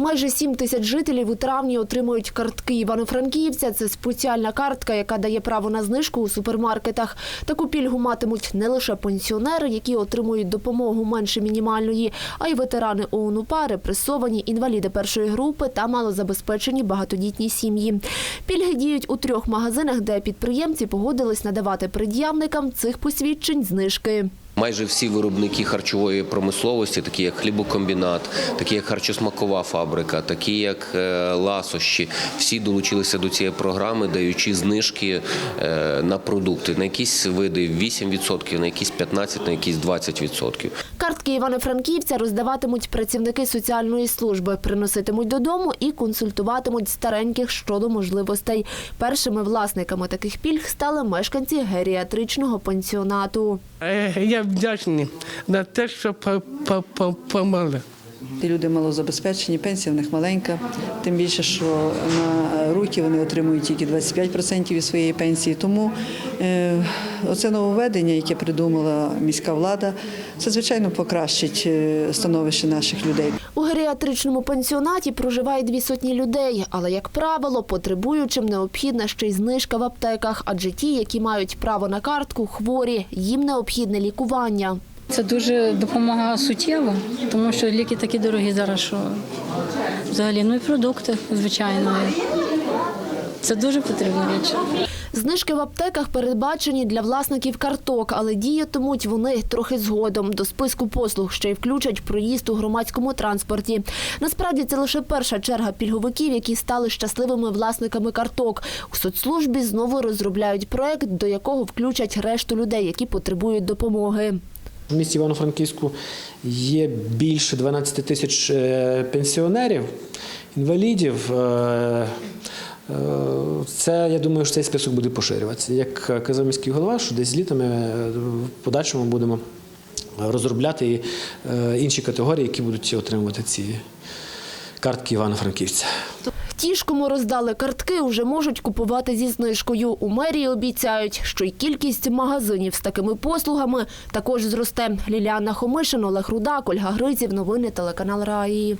Майже 7 тисяч жителів у травні отримують картки Івано-Франківця. Це спеціальна картка, яка дає право на знижку у супермаркетах. Таку пільгу матимуть не лише пенсіонери, які отримують допомогу менше мінімальної, а й ветерани ОУН-УПА, репресовані, інваліди першої групи та малозабезпечені багатодітні сім'ї. Пільги діють у трьох магазинах, де підприємці погодились надавати пред'явникам цих посвідчень знижки. Майже всі виробники харчової промисловості, такі як хлібокомбінат, такі як харчосмакова фабрика, такі як е, ласощі, всі долучилися до цієї програми, даючи знижки е, на продукти на якісь види 8%, на якісь 15%, на якісь 20%. Картки Івано-Франківця роздаватимуть працівники соціальної служби, приноситимуть додому і консультуватимуть стареньких щодо можливостей. Першими власниками таких пільг стали мешканці геріатричного пансіонату. Е, Я вдячний на те, що по- по- по- помогли. Ті люди малозабезпечені, пенсія в них маленька. Тим більше, що на руки вони отримують тільки 25% від своєї пенсії. Тому е, оце нововведення, яке придумала міська влада, це звичайно покращить е, становище наших людей. У геріатричному пансіонаті проживає дві сотні людей, але, як правило, потребуючим необхідна ще й знижка в аптеках, адже ті, які мають право на картку, хворі, їм необхідне лікування. Це дуже допомагає суттєво, тому що ліки такі дорогі зараз, що взагалі ну і продукти, звичайно. Це дуже потрібна річ. Знижки в аптеках передбачені для власників карток, але діятимуть вони трохи згодом. До списку послуг ще й включать проїзд у громадському транспорті. Насправді це лише перша черга пільговиків, які стали щасливими власниками карток. У соцслужбі знову розробляють проект, до якого включать решту людей, які потребують допомоги. В місті Івано-Франківську є більше 12 тисяч е, пенсіонерів, інвалідів. Е, е, Це, я думаю, що цей список буде поширюватися. Як казав міський голова, що десь літом ми е, в подальшому будемо розробляти інші категорії, які будуть отримувати ці картки Івано-Франківця. Ті ж, кому роздали картки, вже можуть купувати зі знижкою. У мерії обіцяють, що й кількість магазинів з такими послугами також зросте. Ліліана Хомишин, Олег Рудак, Ольга Гризів. Новини телеканал Раї.